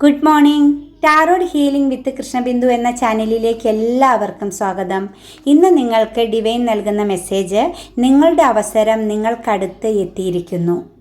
Good morning. Tarot healing with Krishnabindu എന്ന ചാനലിലേക്ക് എല്ലാവർക്കും സ്വാഗതം. ഇന്ന് നിങ്ങൾക്ക് ഡിവൈൻ നൽകുന്ന മെസ്സേജ് നിങ്ങളുടെ അവസരം നിങ്ങൾക്കടുത്ത് എത്തിയിരിക്കുന്നു.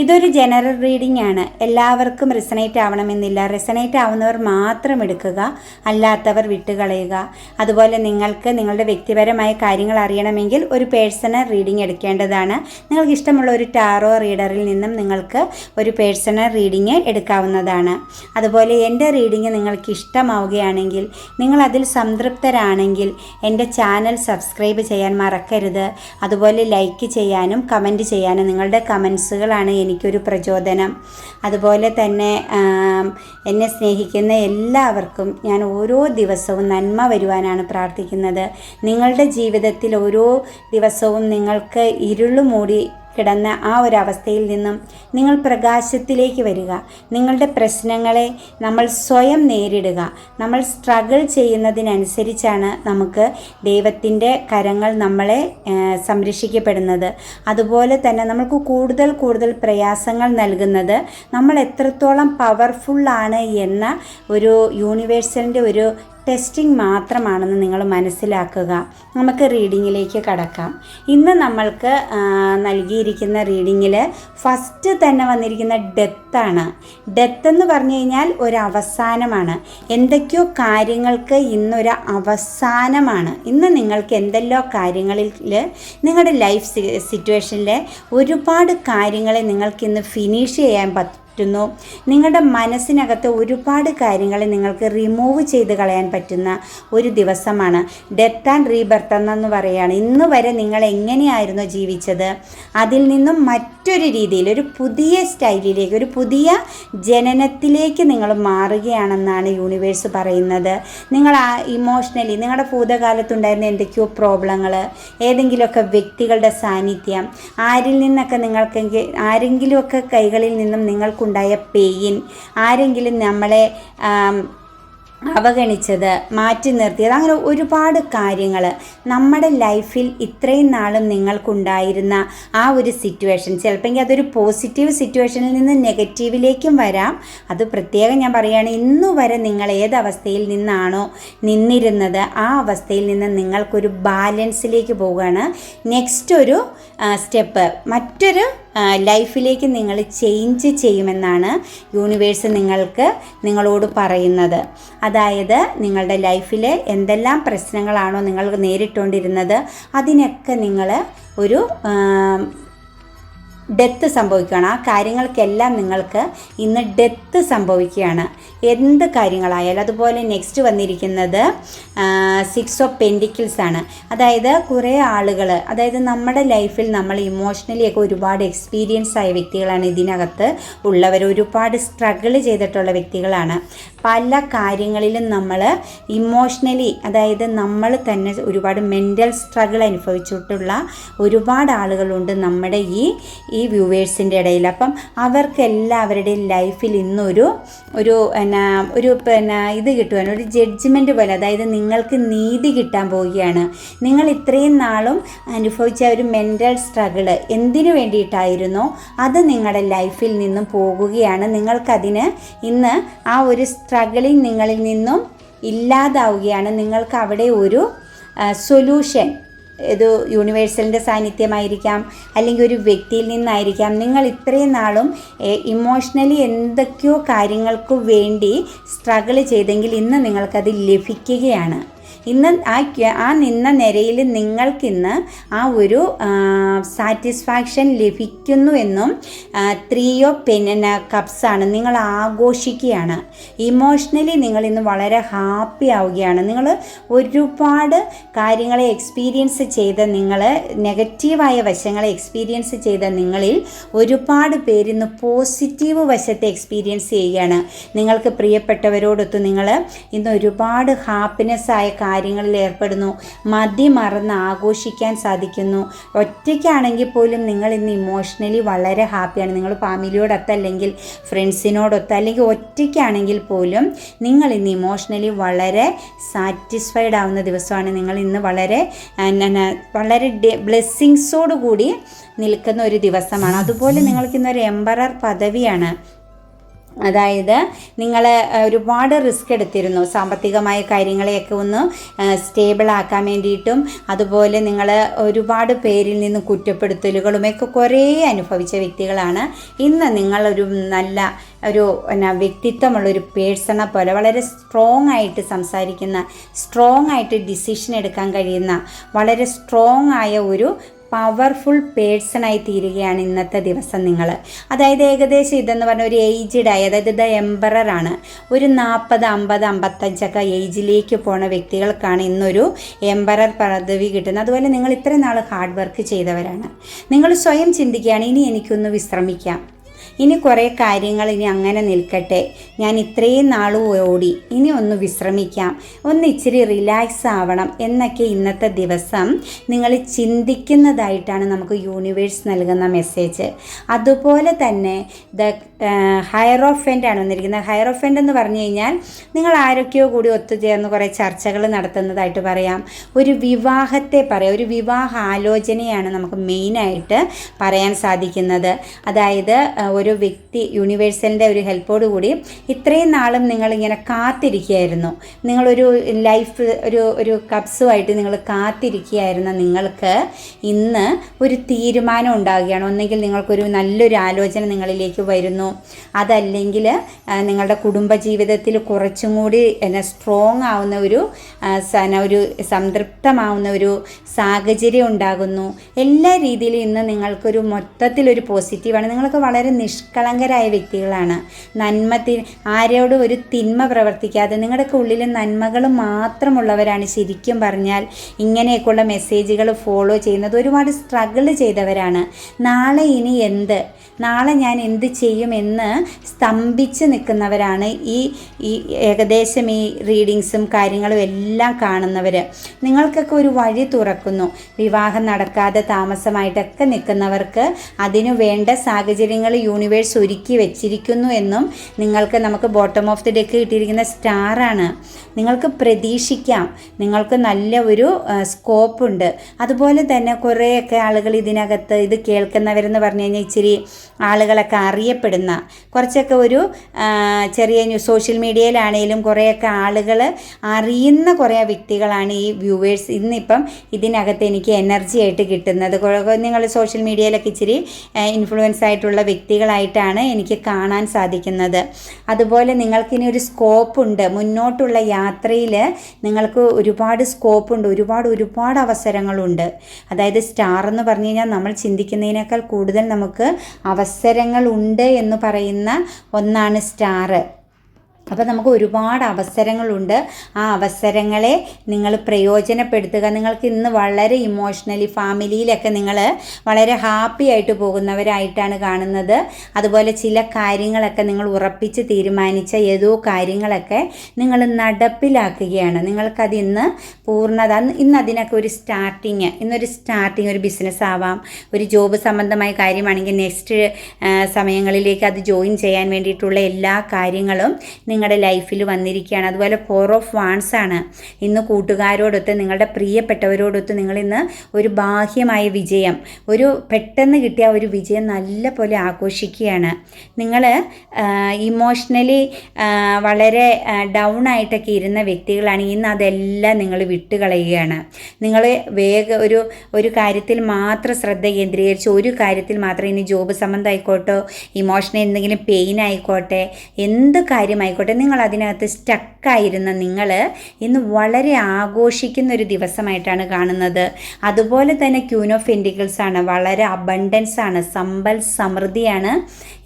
ഇതൊരു ജനറൽ റീഡിംഗ് ആണ്. എല്ലാവർക്കും റിസനേറ്റ് ആവണമെന്നില്ല. റിസനേറ്റ് ആവുന്നവർ മാത്രം എടുക്കുക അല്ലാത്തവർ വിട്ടുകളയുക. അതുപോലെ നിങ്ങൾക്ക് നിങ്ങളുടെ വ്യക്തിപരമായ കാര്യങ്ങൾ അറിയണമെങ്കിൽ ഒരു പേഴ്സണൽ റീഡിംഗ് എടുക്കേണ്ടതാണ്. നിങ്ങൾക്ക് ഇഷ്ടമുള്ള ഒരു ടാറോ റീഡറിൽ നിന്നും നിങ്ങൾക്ക് ഒരു പേഴ്സണൽ റീഡിംഗ് എടുക്കാവുന്നതാണ്. അതുപോലെ എന്റെ റീഡിംഗ് നിങ്ങൾക്ക് ഇഷ്ടമാവുകയാണെങ്കിൽ നിങ്ങളതിൽ സംതൃപ്തരാണെങ്കിൽ എന്റെ ചാനൽ സബ്സ്ക്രൈബ് ചെയ്യാൻ മറക്കരുത്. അതുപോലെ ലൈക്ക് ചെയ്യാനും കമന്റ് ചെയ്യാനും നിങ്ങളുടെ കമൻസുകളാണ് എനിക്കൊരു പ്രചോദനം. അതുപോലെ തന്നെ എന്നെ സ്നേഹിക്കുന്ന എല്ലാവർക്കും ഞാൻ ഓരോ ദിവസവും നന്മ വരുവാനാണ് പ്രാർത്ഥിക്കുന്നത്. നിങ്ങളുടെ ജീവിതത്തിൽ ഓരോ ദിവസവും നിങ്ങൾക്ക് ഇരുൾ മൂടി കിടന്ന ആ ഒരു അവസ്ഥയിൽ നിന്നും നിങ്ങൾ പ്രകാശത്തിലേക്ക് വരിക. നിങ്ങളുടെ പ്രശ്നങ്ങളെ നമ്മൾ സ്വയം നേരിടുക. നമ്മൾ സ്ട്രഗിൾ ചെയ്യുന്നതിനനുസരിച്ചാണ് നമുക്ക് ദൈവത്തിന്റെ കരങ്ങൾ നമ്മളെ സംരക്ഷിക്കപ്പെടുന്നത്. അതുപോലെ തന്നെ നമുക്ക് കൂടുതൽ കൂടുതൽ പ്രയാസങ്ങൾ നൽകുന്നത് നമ്മൾ എത്രത്തോളം പവർഫുള്ളാണ് എന്ന ഒരു യൂണിവേഴ്സലിന്റെ ഒരു ടെസ്റ്റിംഗ് മാത്രമാണെന്ന് നിങ്ങൾ മനസ്സിലാക്കുക. നമുക്ക് റീഡിങ്ങിലേക്ക് കടക്കാം. ഇന്ന് നമ്മൾക്ക് നൽകിയിരിക്കുന്ന റീഡിങ്ങിൽ ഫസ്റ്റ് തന്നെ വന്നിരിക്കുന്ന ഡെത്താണ് ഡെത്ത് എന്ന് പറഞ്ഞു കഴിഞ്ഞാൽ ഒരു അവസാനമാണ്. എന്തൊക്കെയോ കാര്യങ്ങൾക്ക് ഇന്നൊരു അവസാനമാണ്. ഇന്ന് നിങ്ങൾക്ക് എന്തെല്ലോ കാര്യങ്ങളിൽ നിങ്ങളുടെ ലൈഫ് സിറ്റുവേഷനിലെ ഒരുപാട് കാര്യങ്ങളെ നിങ്ങൾക്ക് ഇന്ന് ഫിനിഷ് ചെയ്യാൻ പറ്റുന്നു. നിങ്ങളുടെ മനസ്സിനകത്ത് ഒരുപാട് കാര്യങ്ങൾ നിങ്ങൾക്ക് റിമൂവ് ചെയ്ത് കളയാൻ പറ്റുന്ന ഒരു ദിവസമാണ് ഡെത്ത് ആൻഡ് റീബർത്ത് എന്നു പറയുകയാണ്. ഇന്ന് വരെ നിങ്ങൾ എങ്ങനെയായിരുന്നു ജീവിച്ചത്? അതിൽ നിന്നും മറ്റൊരു രീതിയിൽ ഒരു പുതിയ സ്റ്റൈലിലേക്ക് ഒരു പുതിയ ജനനത്തിലേക്ക് നിങ്ങൾ മാറുകയാണെന്നാണ് യൂണിവേഴ്സ് പറയുന്നത്. നിങ്ങൾ ആ ഇമോഷണലി നിങ്ങളുടെ ഭൂതകാലത്തുണ്ടായിരുന്ന എന്തൊക്കെയോ പ്രോബ്ലങ്ങൾ ഏതെങ്കിലുമൊക്കെ വ്യക്തികളുടെ സാന്നിധ്യം ആരിൽ നിന്നൊക്കെ നിങ്ങൾക്ക് ആരെങ്കിലുമൊക്കെ കൈകളിൽ നിന്നും നിങ്ങൾക്കുണ്ടായ പെയിൻ ആരെങ്കിലും നമ്മളെ അവഗണിച്ചത് മാറ്റി നിർത്തിയത് അങ്ങനെ ഒരുപാട് കാര്യങ്ങൾ നമ്മുടെ ലൈഫിൽ ഇത്രയും നാളും നിങ്ങൾക്കുണ്ടായിരുന്ന ആ ഒരു സിറ്റുവേഷൻ ചിലപ്പോൾ അതൊരു പോസിറ്റീവ് സിറ്റുവേഷനിൽ നിന്ന് നെഗറ്റീവിലേക്കും വരാം. അത് പ്രത്യേകം ഞാൻ പറയുകയാണ് ഇന്നു വരെ നിങ്ങൾ ഏത് അവസ്ഥയിൽ നിന്നാണോ നിന്നിരുന്നത് ആ അവസ്ഥയിൽ നിന്ന് നിങ്ങൾക്കൊരു ബാലൻസിലേക്ക് പോവുകയാണ്. നെക്സ്റ്റ് ഒരു സ്റ്റെപ്പ് മറ്റൊരു ലൈഫിലേക്ക് നിങ്ങൾ ചേഞ്ച് ചെയ്യുമെന്നാണ് യൂണിവേഴ്സ് നിങ്ങൾക്ക് നിങ്ങളോട് പറയുന്നത്. അതായത് നിങ്ങളുടെ ലൈഫിൽ എന്തെല്ലാം പ്രശ്നങ്ങളാണോ നിങ്ങൾ നേരിട്ടുകൊണ്ടിരുന്നത് അതിനൊക്കെ നിങ്ങൾ ഒരു ഡെത്ത് സംഭവിക്കുകയാണ്. ആ കാര്യങ്ങൾക്കെല്ലാം നിങ്ങൾക്ക് ഇന്ന് ഡെത്ത് സംഭവിക്കുകയാണ്. എന്ത് കാര്യങ്ങളായാലും അതുപോലെ നെക്സ്റ്റ് വന്നിരിക്കുന്നത് സിക്സ് ഓഫ് പെൻഡിക്കിൾസ് ആണ്. അതായത് കുറേ ആളുകൾ അതായത് നമ്മുടെ ലൈഫിൽ നമ്മൾ ഇമോഷണലി ഒക്കെ ഒരുപാട് എക്സ്പീരിയൻസ് ആയ വ്യക്തികളാണ് ഇതിനകത്ത് ഉള്ളവർ ഒരുപാട് സ്ട്രഗിൾ ചെയ്തിട്ടുള്ള വ്യക്തികളാണ്. പല കാര്യങ്ങളിലും നമ്മൾ ഇമോഷണലി അതായത് നമ്മൾ തന്നെ ഒരുപാട് മെന്റൽ സ്ട്രഗിൾ അനുഭവിച്ചിട്ടുള്ള ഒരുപാട് ആളുകളുണ്ട് നമ്മുടെ ഈ ഈ വ്യൂവേഴ്സിന്റെ ഇടയിൽ. അപ്പം അവർക്ക് എല്ലാവരുടെയും ലൈഫിൽ ഇന്നൊരു ഒരു എന്നാ ഒരു പിന്നെ ഇത് കിട്ടുവാണ് ഒരു ജഡ്ജ്മെന്റ് പോലെ അതായത് നിങ്ങൾക്ക് നീതി കിട്ടാൻ പോവുകയാണ്. നിങ്ങൾ ഇത്രയും നാളും അനുഭവിച്ച ഒരു മെന്റൽ സ്ട്രഗിൾ എന്തിനു വേണ്ടിയിട്ടായിരുന്നോ? അത് നിങ്ങളുടെ ലൈഫിൽ നിന്നും പോകുകയാണ്. നിങ്ങൾക്കതിന് ഇന്ന് ആ ഒരു സ്ട്രഗിളിങ് നിങ്ങളിൽ നിന്നും ഇല്ലാതാവുകയാണ്. നിങ്ങൾക്ക് അവിടെ ഒരു സൊല്യൂഷൻ ഇത് യൂണിവേഴ്സലിന്റെ സാന്നിധ്യമായിരിക്കാം അല്ലെങ്കിൽ ഒരു വ്യക്തിയിൽ നിന്നായിരിക്കാം. നിങ്ങൾ ഇത്രയും നാളും ഇമോഷണലി എന്തൊക്കെയോ കാര്യങ്ങൾക്ക് വേണ്ടി സ്ട്രഗിൾ ചെയ്തെങ്കിൽ ഇന്ന് നിങ്ങൾക്കത് ലഭിക്കുകയാണ്. ഇന്ന് ആ ആ നിന്ന നിരയിൽ നിങ്ങൾക്കിന്ന് ആ ഒരു സാറ്റിസ്ഫാക്ഷൻ ലഭിക്കുന്നു എന്നും ത്രീയോ ഓഫ് കപ്സാണ് നിങ്ങൾ ആഘോഷിക്കുകയാണ്. ഇമോഷണലി നിങ്ങൾ ഇന്ന് വളരെ ഹാപ്പി ആവുകയാണ്. നിങ്ങൾ ഒരുപാട് കാര്യങ്ങളെ എക്സ്പീരിയൻസ് ചെയ്ത നിങ്ങൾ നെഗറ്റീവായ വശങ്ങളെ എക്സ്പീരിയൻസ് ചെയ്ത നിങ്ങളിൽ ഒരുപാട് പേരിന്ന് പോസിറ്റീവ് വശത്തെ എക്സ്പീരിയൻസ് ചെയ്യുകയാണ്. നിങ്ങൾക്ക് പ്രിയപ്പെട്ടവരോടൊത്ത് നിങ്ങൾ ഇന്ന് ഒരുപാട് ഹാപ്പിനെസ് ആയ കാര്യങ്ങളിൽ ഏർപ്പെടുന്നു. മതി മറന്ന് ആഘോഷിക്കാൻ സാധിക്കുന്നു. ഒറ്റയ്ക്കാണെങ്കിൽ പോലും നിങ്ങൾ ഇന്ന് ഇമോഷണലി വളരെ ഹാപ്പിയാണ് നിങ്ങൾ ഫാമിലിയോടൊത്ത് അല്ലെങ്കിൽ ഫ്രണ്ട്സിനോടൊത്ത് അല്ലെങ്കിൽ ഒറ്റയ്ക്കാണെങ്കിൽ പോലും നിങ്ങൾ ഇന്ന് ഇമോഷണലി വളരെ സാറ്റിസ്ഫൈഡ് ആവുന്ന ദിവസമാണ്. നിങ്ങൾ ഇന്ന് വളരെ വളരെ ബ്ലെസ്സിങ്സോടുകൂടി നിൽക്കുന്ന ഒരു ദിവസമാണ്. അതുപോലെ നിങ്ങൾക്ക് ഇന്നൊരു എംബറർ പദവിയാണ്. അതായത് നിങ്ങൾ ഒരുപാട് റിസ്ക് എടുത്തിരുന്നു. സാമ്പത്തികമായ കാര്യങ്ങളെയൊക്കെ ഒന്ന് സ്റ്റേബിൾ ആക്കാൻ വേണ്ടിയിട്ടും അതുപോലെ നിങ്ങൾ ഒരുപാട് പേരിൽ നിന്ന് കുറ്റപ്പെടുത്തലുകളുമൊക്കെ കുറേ അനുഭവിച്ച വ്യക്തികളാണ്. ഇന്ന് നിങ്ങളൊരു നല്ല ഒരു എന്നാ വ്യക്തിത്വമുള്ളൊരു പേഴ്സണെ പോലെ വളരെ സ്ട്രോങ് ആയിട്ട് സംസാരിക്കുന്ന സ്ട്രോങ് ആയിട്ട് ഡിസിഷൻ എടുക്കാൻ കഴിയുന്ന വളരെ സ്ട്രോങ് ആയ ഒരു പവർഫുൾ പേഴ്സണായി തീരുകയാണ് ഇന്നത്തെ ദിവസം നിങ്ങൾ അതായത് ഏകദേശം ഇതെന്ന് പറഞ്ഞ ഒരു ഏജ്ഡായി അതായത് ഇത് എംബറാണ് ഒരു നാൽപ്പത് അമ്പത് അമ്പത്തഞ്ചൊക്കെ ഏജിലേക്ക് പോണ വ്യക്തികൾക്കാണ് ഇന്നൊരു എംബറർ പദവി കിട്ടുന്നത്. അതുപോലെ നിങ്ങൾ ഇത്രയും നാൾ ഹാർഡ് വർക്ക് ചെയ്തവരാണ്. നിങ്ങൾ സ്വയം ചിന്തിക്കുകയാണ് ഇനി എനിക്കൊന്ന് വിശ്രമിക്കാം. ഇനി കുറേ കാര്യങ്ങൾ ഇനി അങ്ങനെ നിൽക്കട്ടെ. ഞാൻ ഇത്രയും നാളും ഓടി ഇനി ഒന്ന് വിശ്രമിക്കാം ഒന്ന് ഇച്ചിരി റിലാക്സ് ആവണം എന്നൊക്കെ ഇന്നത്തെ ദിവസം നിങ്ങൾ ചിന്തിക്കുന്നതായിട്ടാണ് നമുക്ക് യൂണിവേഴ്സ് നൽകുന്ന മെസ്സേജ് അതുപോലെ തന്നെ ദ ഹയറോഫെന്റ് ആണ് വന്നിരിക്കുന്നത്. ഹയറോഫെന്റ് എന്ന് പറഞ്ഞു കഴിഞ്ഞാൽ നിങ്ങൾ ആരൊക്കെയോ കൂടി ഒത്തുചേർന്ന് കുറേ ചർച്ചകൾ നടത്തുന്നതായിട്ട് പറയാം. ഒരു വിവാഹത്തെ പറയാം. ഒരു വിവാഹ ആലോചനയാണ് നമുക്ക് മെയിനായിട്ട് പറയാൻ സാധിക്കുന്നത്. അതായത് ഒരു വ്യക്തി യൂണിവേഴ്സിന്റെ ഒരു ഹെൽപ്പോട് കൂടി ഇത്രയും നാളും നിങ്ങളിങ്ങനെ കാത്തിരിക്കുകയായിരുന്നു. നിങ്ങളൊരു ലൈഫ് ഒരു ഒരു കപ്സുമായിട്ട് നിങ്ങൾ കാത്തിരിക്കുകയായിരുന്ന നിങ്ങൾക്ക് ഇന്ന് ഒരു തീരുമാനം ഉണ്ടാകുകയാണ് ഒന്നെങ്കിൽ നിങ്ങൾക്കൊരു നല്ലൊരു ആലോചന നിങ്ങളിലേക്ക് വരുന്നു. അതല്ലെങ്കിൽ നിങ്ങളുടെ കുടുംബജീവിതത്തിൽ കുറച്ചും കൂടി എന്നെ സ്ട്രോങ് ആവുന്ന ഒരു ഒരു സംതൃപ്തമാവുന്ന ഒരു സാഹചര്യം ഉണ്ടാകുന്നു. എല്ലാ രീതിയിലും ഇന്ന് നിങ്ങൾക്കൊരു മൊത്തത്തിലൊരു പോസിറ്റീവാണ് നിങ്ങൾക്ക് വളരെ നിഷ്കളങ്കരായ വ്യക്തികളാണ്. നന്മ ആരോടും ഒരു തിന്മ പ്രവർത്തിക്കാതെ നിങ്ങളുടെ ഉള്ളിൽ നന്മകൾ മാത്രമുള്ളവരാണ് ശരിക്കും പറഞ്ഞാൽ. ഇങ്ങനെയൊക്കെയുള്ള മെസ്സേജുകൾ ഫോളോ ചെയ്യുന്നത് ഒരുപാട് സ്ട്രഗിൾ ചെയ്തവരാണ്. നാളെ ഇനി എന്ത്? നാളെ ഞാൻ എന്ത് ചെയ്യുമെന്ന് സ്തംഭിച്ച് നിൽക്കുന്നവരാണ് ഈ ഈ ഏകദേശം ഈ റീഡിങ്സും കാര്യങ്ങളും എല്ലാം കാണുന്നവർ നിങ്ങൾക്കൊക്കെ ഒരു വഴി തുറക്കുന്നു. വിവാഹം നടക്കാതെ താമസമായിട്ടൊക്കെ നിൽക്കുന്നവർക്ക് അതിനു വേണ്ട സാഹചര്യങ്ങൾ യൂണിവേഴ്സ് ഒരുക്കി വെച്ചിരിക്കുന്നു എന്നും നിങ്ങൾക്ക് നമുക്ക് ബോട്ടം ഓഫ് ദി ഡെക്ക് കിട്ടിയിരിക്കുന്ന സ്റ്റാറാണ് നിങ്ങൾക്ക് പ്രതീക്ഷിക്കാം. നിങ്ങൾക്ക് നല്ല ഒരു സ്കോപ്പുണ്ട് അതുപോലെ തന്നെ കുറേയൊക്കെ ആളുകൾ ഇതിനകത്ത് ഇത് കേൾക്കുന്നവരെന്ന് പറഞ്ഞു കഴിഞ്ഞാൽ ഇച്ചിരി ആളുകളൊക്കെ അറിയപ്പെടുന്ന കുറച്ചൊക്കെ ഒരു ചെറിയ സോഷ്യൽ മീഡിയയിലാണെങ്കിലും കുറേയൊക്കെ ആളുകൾ അറിയുന്ന കുറേ വ്യക്തികളാണ് ഈ വ്യൂവേഴ്സ് ഇന്നിപ്പം ഇതിനകത്ത് എനിക്ക് എനർജി ആയിട്ട് കിട്ടുന്നത്. നിങ്ങൾ സോഷ്യൽ മീഡിയയിലൊക്കെ ഇച്ചിരി ഇൻഫ്ലുവൻസ് ആയിട്ടുള്ള വ്യക്തികളായിട്ടാണ് എനിക്ക് കാണാൻ സാധിക്കുന്നത്. അതുപോലെ നിങ്ങൾക്കിനി ഒരു സ്കോപ്പുണ്ട് മുന്നോട്ടുള്ള യാത്രയിൽ നിങ്ങൾക്ക് ഒരുപാട് സ്കോപ്പുണ്ട് ഒരുപാട് ഒരുപാട് അവസരങ്ങളുണ്ട്. അതായത് സ്റ്റാർ എന്ന് പറഞ്ഞു കഴിഞ്ഞാൽ നമ്മൾ ചിന്തിക്കുന്നതിനേക്കാൾ കൂടുതൽ നമുക്ക് അവസരങ്ങളുണ്ട് എന്ന് പറയുന്ന ഒന്നാണ് സ്റ്റാർ അപ്പോൾ നമുക്ക് ഒരുപാട് അവസരങ്ങളുണ്ട്. ആ അവസരങ്ങളെ നിങ്ങൾ പ്രയോജനപ്പെടുത്തുക. നിങ്ങൾക്ക് ഇന്ന് വളരെ ഇമോഷണലി ഫാമിലിയിലൊക്കെ നിങ്ങൾ വളരെ ഹാപ്പി ആയിട്ട് പോകുന്നവരായിട്ടാണ് കാണുന്നത്. അതുപോലെ ചില കാര്യങ്ങളൊക്കെ നിങ്ങൾ ഉറപ്പിച്ച് തീരുമാനിച്ച ഏതോ കാര്യങ്ങളൊക്കെ നിങ്ങൾ നടപ്പിലാക്കുകയാണ്. നിങ്ങൾക്കത് ഇന്ന് പൂർണത ഇന്ന് അതിനൊക്കെ ഒരു സ്റ്റാർട്ടിങ് ഇന്നൊരു സ്റ്റാർട്ടിങ് ഒരു ബിസിനസ് ആവാം. ഒരു ജോബ് സംബന്ധമായ കാര്യമാണെങ്കിൽ നെക്സ്റ്റ് സമയങ്ങളിലേക്ക് അത് ജോയിൻ ചെയ്യാൻ വേണ്ടിയിട്ടുള്ള എല്ലാ കാര്യങ്ങളും നിങ്ങളുടെ ലൈഫിൽ വന്നിരിക്കുകയാണ്. അതുപോലെ ഫോർ ഓഫ് വാൺസ് ആണ്. ഇന്ന് കൂട്ടുകാരോടൊത്ത് നിങ്ങളുടെ പ്രിയപ്പെട്ടവരോടൊത്ത് നിങ്ങൾ ഇന്ന് ഒരു ബാഹ്യമായ വിജയം ഒരു പെട്ടെന്ന് കിട്ടിയ ഒരു വിജയം നല്ല പോലെ ആഘോഷിക്കുകയാണ്. നിങ്ങൾ ഇമോഷണലി വളരെ ഡൗൺ ആയിട്ടൊക്കെ ഇരുന്ന വ്യക്തികളാണ്. ഇന്ന് അതെല്ലാം നിങ്ങൾ വിട്ടുകളയുകയാണ്. നിങ്ങൾ വേഗ ഒരു ഒരു കാര്യത്തിൽ മാത്രം ശ്രദ്ധ കേന്ദ്രീകരിച്ച് ഒരു കാര്യത്തിൽ മാത്രം ഇനി ജോബ് സംബന്ധമായിക്കോട്ടോ ഇമോഷണൽ എന്തെങ്കിലും പെയിൻ ആയിക്കോട്ടെ എന്ത് കാര്യമായിക്കോട്ടെ നിങ്ങൾ അതിനകത്ത് സ്റ്റക്കായിരുന്ന നിങ്ങൾ ഇന്ന് വളരെ ആഘോഷിക്കുന്ന ഒരു ദിവസമായിട്ടാണ് കാണുന്നത്. അതുപോലെ തന്നെ ക്യൂൻ ഓഫ് ഇൻഡിക്കൽസ് ആണ്. വളരെ അബണ്ടൻസ് ആണ്. സമ്പൽ സമൃദ്ധിയാണ്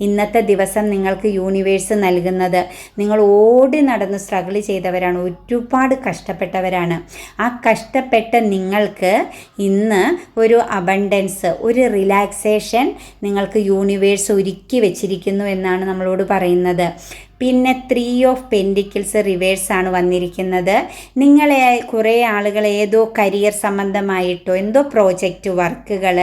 ഇന്നത്തെ ദിവസം നിങ്ങൾക്ക് യൂണിവേഴ്സ് നൽകുന്നത്. നിങ്ങൾ ഓടി നടന്ന് സ്ട്രഗിൾ ചെയ്തവരാണ്. ഒരുപാട് കഷ്ടപ്പെട്ടവരാണ്. ആ കഷ്ടപ്പെട്ട നിങ്ങൾക്ക് ഇന്ന് ഒരു അബണ്ടൻസ് ഒരു റിലാക്സേഷൻ നിങ്ങൾക്ക് യൂണിവേഴ്സ് ഒരുക്കി വെച്ചിരിക്കുന്നു എന്നാണ് നമ്മളോട് പറയുന്നത്. പിന്നെ ത്രീ ഓഫ് പെൻഡിക്കിൾസ് റിവേഴ്സ് ആണ് വന്നിരിക്കുന്നത്. നിങ്ങളെ കുറേ ആളുകൾ ഏതോ കരിയർ സംബന്ധമായിട്ടോ എന്തോ പ്രോജക്റ്റ് വർക്കുകൾ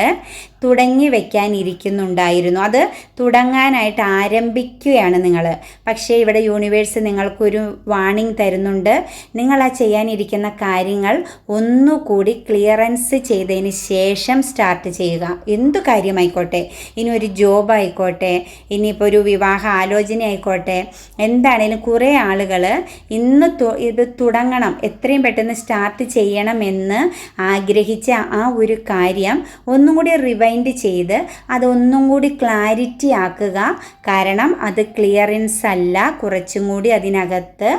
തുടങ്ങി വയ്ക്കാനിരിക്കുന്നുണ്ടായിരുന്നു അത് തുടങ്ങാനായിട്ട് ആരംഭിക്കുകയാണ് നിങ്ങൾ പക്ഷേ ഇവിടെ യൂണിവേഴ്സ് നിങ്ങൾക്കൊരു വാണിംഗ് തരുന്നുണ്ട്. നിങ്ങൾ ആ ചെയ്യാനിരിക്കുന്ന കാര്യങ്ങൾ ഒന്നുകൂടി ക്ലിയറൻസ് ചെയ്തതിന് ശേഷം സ്റ്റാർട്ട് ചെയ്യുക. എന്തു കാര്യമായിക്കോട്ടെ? ഇനി ഒരു ജോബ് ആയിക്കോട്ടെ ഇനിയിപ്പോൾ ഒരു വിവാഹ ആലോചന ആയിക്കോട്ടെ എന്താണേലും കുറേ ആളുകൾ ഇന്ന് ഇത് തുടങ്ങണം. എത്രയും പെട്ടെന്ന് സ്റ്റാർട്ട് ചെയ്യണമെന്ന് ആഗ്രഹിച്ച ആ ഒരു കാര്യം ഒന്നും കൂടി റിവൈൻഡ് ചെയ്ത് അതൊന്നും കൂടി ക്ലാരിറ്റി ആക്കുക. കാരണം അത് ക്ലിയറൻസ് അല്ല. കുറച്ചും കൂടി അതിനകത്ത്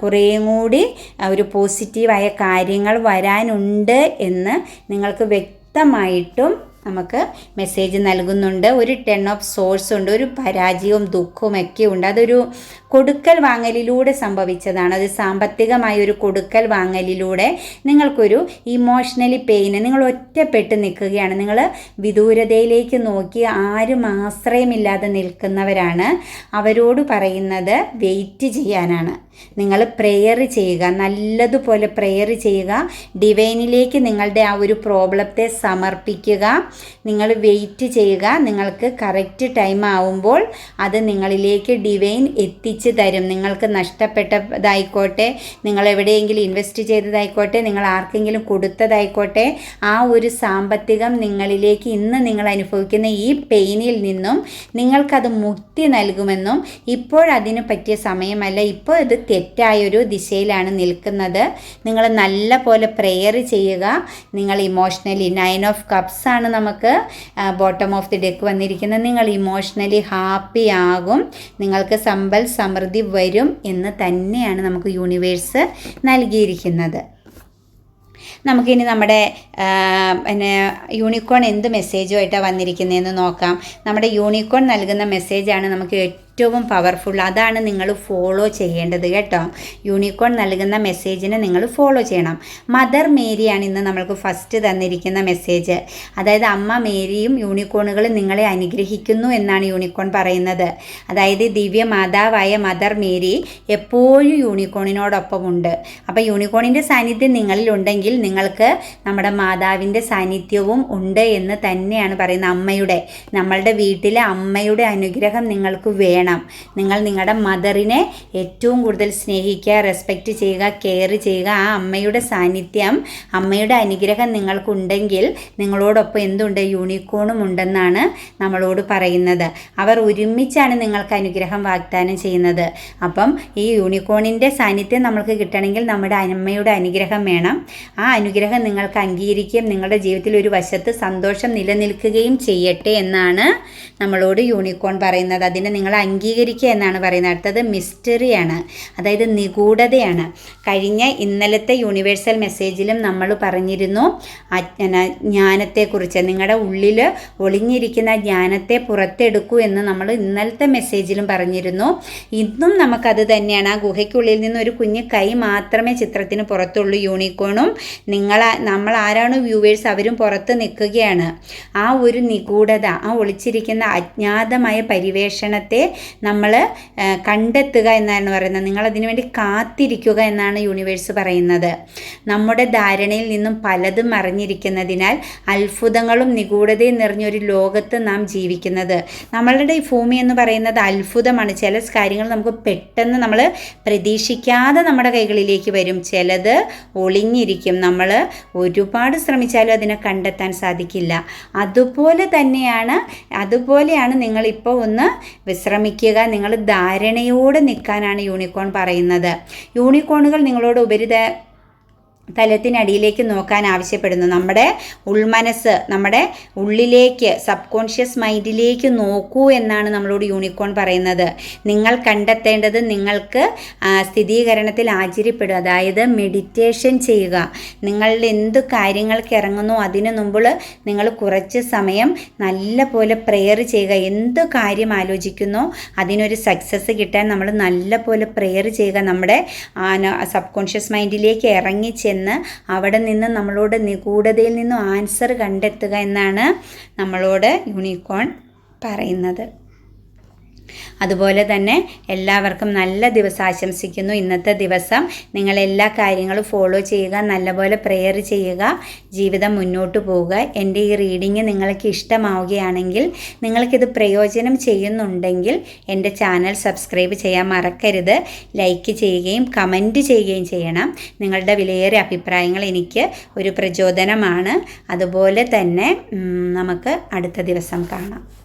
കുറേയും കൂടി ഒരു പോസിറ്റീവായ കാര്യങ്ങൾ വരാനുണ്ട് എന്ന് നിങ്ങൾക്ക് വ്യക്തമായിട്ടും നമുക്ക് മെസ്സേജ് നൽകുന്നുണ്ട്. ഒരു ടെൺ ഓഫ് സോഴ്സ് ഉണ്ട്. ഒരു പരാജയവും ദുഃഖവും ഒക്കെ ഉണ്ട്. അതൊരു കൊടുക്കൽ വാങ്ങലിലൂടെ സംഭവിച്ചതാണ്. അത് സാമ്പത്തികമായ ഒരു കൊടുക്കൽ വാങ്ങലിലൂടെ നിങ്ങൾക്കൊരു ഇമോഷണലി പെയിന് നിങ്ങൾ ഒറ്റപ്പെട്ട് നിൽക്കുകയാണ്. നിങ്ങൾ വിദൂരതയിലേക്ക് നോക്കി ആരും ആശ്രയമില്ലാതെ നിൽക്കുന്നവരാണ്. അവരോട് പറയുന്നത് വെയിറ്റ് ചെയ്യാനാണ്. നിങ്ങൾ പ്രെയർ ചെയ്യുക. നല്ലതുപോലെ പ്രെയർ ചെയ്യുക. ഡിവൈനിലേക്ക് നിങ്ങളുടെ ആ ഒരു പ്രോബ്ലത്തെ സമർപ്പിക്കുക. നിങ്ങൾ വെയിറ്റ് ചെയ്യുക. നിങ്ങൾക്ക് കറക്റ്റ് ടൈം ആവുമ്പോൾ അത് നിങ്ങളിലേക്ക് ഡിവൈൻ എത്തിച്ചു തരും. നിങ്ങൾക്ക് നഷ്ടപ്പെട്ടതായിക്കോട്ടെ നിങ്ങൾ എവിടെയെങ്കിലും ഇൻവെസ്റ്റ് ചെയ്തതായിക്കോട്ടെ നിങ്ങൾ ആർക്കെങ്കിലും കൊടുത്തതായിക്കോട്ടെ ആ ഒരു സാമ്പത്തികം നിങ്ങളിലേക്ക് ഇന്ന് നിങ്ങൾ അനുഭവിക്കുന്ന ഈ പെയിനിൽ നിന്നും നിങ്ങൾക്കത് മുക്തി നൽകുമെന്നും ഇപ്പോഴതിന് പറ്റിയ സമയമല്ല ഇപ്പോൾ ഇത് തെറ്റായൊരു ദിശയിലാണ് നിൽക്കുന്നത്. നിങ്ങൾ നല്ല പോലെ പ്രെയർ ചെയ്യുക. നിങ്ങൾ ഇമോഷണലി നയൻ ഓഫ് കപ്സ് ആണ് നമുക്ക് ബോട്ടം ഓഫ് ദി ഡെക്ക് വന്നിരിക്കുന്നത്. നിങ്ങൾ ഇമോഷണലി ഹാപ്പി ആകും. നിങ്ങൾക്ക് സമ്പൽ സമൃദ്ധി വരും എന്ന് തന്നെയാണ് നമുക്ക് യൂണിവേഴ്സ് നൽകിയിരിക്കുന്നത്. നമുക്കിനി നമ്മുടെ പിന്നെ യൂണിക്കോൺ എന്ത് മെസ്സേജുമായിട്ടാണ് വന്നിരിക്കുന്നതെന്ന് നോക്കാം. നമ്മുടെ യൂണിക്കോൺ നൽകുന്ന മെസ്സേജാണ് നമുക്ക് പവർഫുൾ അതാണ് നിങ്ങൾ ഫോളോ ചെയ്യേണ്ടത് കേട്ടോ. യൂണിക്കോൺ നൽകുന്ന മെസ്സേജിനെ നിങ്ങൾ ഫോളോ ചെയ്യണം. മദർ മേരിയാണ് ഇന്ന് നമ്മൾക്ക് ഫസ്റ്റ് തന്നിരിക്കുന്ന മെസ്സേജ് അതായത് അമ്മ മേരിയും യൂണിക്കോണുകളും നിങ്ങളെ അനുഗ്രഹിക്കുന്നു എന്നാണ് യൂണിക്കോൺ പറയുന്നത്. അതായത് ദിവ്യ മാതാവായ മദർ മേരി എപ്പോഴും യൂണിക്കോണിനോടൊപ്പം ഉണ്ട്. അപ്പോൾ യൂണിക്കോണിന്റെ സാന്നിധ്യം നിങ്ങളിൽ ഉണ്ടെങ്കിൽ നിങ്ങൾക്ക് നമ്മുടെ മാതാവിന്റെ സാന്നിധ്യവും ഉണ്ട് എന്ന് തന്നെയാണ് പറയുന്നത് അമ്മയുടെ. നമ്മളുടെ വീട്ടിലെ അമ്മയുടെ അനുഗ്രഹം നിങ്ങൾക്ക് വേണം. നിങ്ങൾ നിങ്ങളുടെ മദറിനെ ഏറ്റവും കൂടുതൽ സ്നേഹിക്കുക റെസ്പെക്റ്റ് ചെയ്യുക കെയർ ചെയ്യുക. ആ അമ്മയുടെ സാന്നിധ്യം അമ്മയുടെ അനുഗ്രഹം നിങ്ങൾക്കുണ്ടെങ്കിൽ നിങ്ങളോടൊപ്പം എന്തുണ്ട്? യൂണിക്കോണും ഉണ്ടെന്നാണ് നമ്മളോട് പറയുന്നത്. അവർ ഒരുമിച്ചാണ് നിങ്ങൾക്ക് അനുഗ്രഹം വാഗ്ദാനം ചെയ്യുന്നത്. അപ്പം ഈ യൂണിക്കോണിന്റെ സാന്നിധ്യം നമ്മൾക്ക് കിട്ടണമെങ്കിൽ നമ്മുടെ അമ്മയുടെ അനുഗ്രഹം വേണം. ആ അനുഗ്രഹം നിങ്ങൾക്ക് അംഗീകരിക്കുകയും നിങ്ങളുടെ ജീവിതത്തിൽ ഒരു വശത്ത് സന്തോഷം നിലനിൽക്കുകയും ചെയ്യട്ടെ എന്നാണ് നമ്മളോട് യൂണിക്കോൺ പറയുന്നത്. അതിനെ നിങ്ങൾ അംഗീകരിക്കുക എന്നാണ് പറയുന്നത്. അടുത്തത് മിസ്റ്ററിയാണ്. അതായത് നിഗൂഢതയാണ്. കഴിഞ്ഞ ഇന്നലത്തെ യൂണിവേഴ്സൽ മെസ്സേജിലും നമ്മൾ പറഞ്ഞിരുന്നു ജ്ഞാനത്തെക്കുറിച്ച്. നിങ്ങളുടെ ഉള്ളിൽ ഒളിഞ്ഞിരിക്കുന്ന ജ്ഞാനത്തെ പുറത്തെടുക്കൂ എന്ന് നമ്മൾ ഇന്നലത്തെ മെസ്സേജിലും പറഞ്ഞിരുന്നു. ഇന്നും നമുക്കത് തന്നെയാണ്. ആ ഗുഹയ്ക്കുള്ളിൽ നിന്ന് ഒരു കുഞ്ഞ് കൈ മാത്രമേ ചിത്രത്തിന് പുറത്തുള്ളൂ യൂണിക്കോണും. നിങ്ങൾ നമ്മൾ ആരാണ് വ്യൂവേഴ്സ് അവരും പുറത്ത് നിൽക്കുകയാണ്. ആ ഒരു നിഗൂഢത ആ ഒളിച്ചിരിക്കുന്ന അജ്ഞാതമായ പരിവേഷണത്തെ നമ്മൾ കണ്ടെത്തുക എന്നാണ് പറയുന്നത്. നിങ്ങൾ അതിനു വേണ്ടി കാത്തിരിക്കുക എന്നാണ് യൂണിവേഴ്സ് പറയുന്നത്. നമ്മുടെ ധാരണയിൽ നിന്നും പലതും മറിഞ്ഞിരിക്കുന്നതിനാൽ അത്ഭുതങ്ങളും നിഗൂഢതയും നിറഞ്ഞൊരു ലോകത്ത് നാം ജീവിക്കുന്നത്. നമ്മളുടെ ഈ ഭൂമി എന്ന് പറയുന്നത് അത്ഭുതമാണ്. ചില കാര്യങ്ങൾ നമുക്ക് പെട്ടെന്ന് നമ്മൾ പ്രതീക്ഷിക്കാതെ നമ്മുടെ കൈകളിലേക്ക് വരും. ചിലത് ഒളിഞ്ഞിരിക്കും. നമ്മൾ ഒരുപാട് ശ്രമിച്ചാലും അതിനെ കണ്ടെത്താൻ സാധിക്കില്ല. അതുപോലെ തന്നെയാണ് അതുപോലെയാണ് നിങ്ങളിപ്പോൾ ഒന്ന് വിശ്രമിക്കുക. നിങ്ങൾ ധാരണയോടെ നിൽക്കാനാണ് യൂണിക്കോൺ പറയുന്നത്. യൂണിക്കോണുകൾ നിങ്ങളോട് ഉപരിത തലത്തിനടിയിലേക്ക് നോക്കാൻ ആവശ്യപ്പെടുന്നു. നമ്മുടെ ഉൾമനസ് നമ്മുടെ ഉള്ളിലേക്ക് സബ് കോൺഷ്യസ് മൈൻഡിലേക്ക് നോക്കൂ എന്നാണ് നമ്മളോട് യൂണിക്കോൺ പറയുന്നത്. നിങ്ങൾ കണ്ടെത്തേണ്ടത് നിങ്ങൾക്ക് സ്ഥിരീകരണത്തിൽ ആചര്യപ്പെടുക. അതായത് മെഡിറ്റേഷൻ ചെയ്യുക. നിങ്ങളുടെ എന്ത് കാര്യങ്ങൾക്ക് ഇറങ്ങുന്നു അതിന് മുമ്പ് നിങ്ങൾ കുറച്ച് സമയം നല്ല പോലെ പ്രെയർ ചെയ്യുക. എന്ത് കാര്യം ആലോചിക്കുന്നു അതിനൊരു സക്സസ് കിട്ടാൻ നമ്മൾ നല്ല പോലെ പ്രെയർ ചെയ്യുക. നമ്മുടെ സബ് കോൺഷ്യസ് മൈൻഡിലേക്ക് ഇറങ്ങി ചെന്ന് അവിടെ നിന്ന് നമ്മളോട് നിഗൂഢതയിൽ നിന്നും ആൻസർ കണ്ടെത്തുക എന്നാണ് നമ്മളോട് യൂണിക്കോൺ പറയുന്നത്. അതുപോലെ തന്നെ എല്ലാവർക്കും നല്ല ദിവസം ആശംസിക്കുന്നു. ഇന്നത്തെ ദിവസം നിങ്ങൾ എല്ലാ കാര്യങ്ങളും ഫോളോ ചെയ്യുക നല്ലപോലെ പ്രെയർ ചെയ്യുക ജീവിതം മുന്നോട്ട് പോവുക. എന്റെ ഈ റീഡിങ് നിങ്ങൾക്ക് ഇഷ്ടമാവുകയാണെങ്കിൽ നിങ്ങൾക്കിത് പ്രയോജനം ചെയ്യുന്നുണ്ടെങ്കിൽ എന്റെ ചാനൽ സബ്സ്ക്രൈബ് ചെയ്യാൻ മറക്കരുത്. ലൈക്ക് ചെയ്യുകയും കമന്റ് ചെയ്യുകയും ചെയ്യണം. നിങ്ങളുടെ വിലയേറിയ അഭിപ്രായങ്ങൾ എനിക്ക് ഒരു പ്രചോദനമാണ്. അതുപോലെ തന്നെ നമുക്ക് അടുത്ത ദിവസം കാണാം.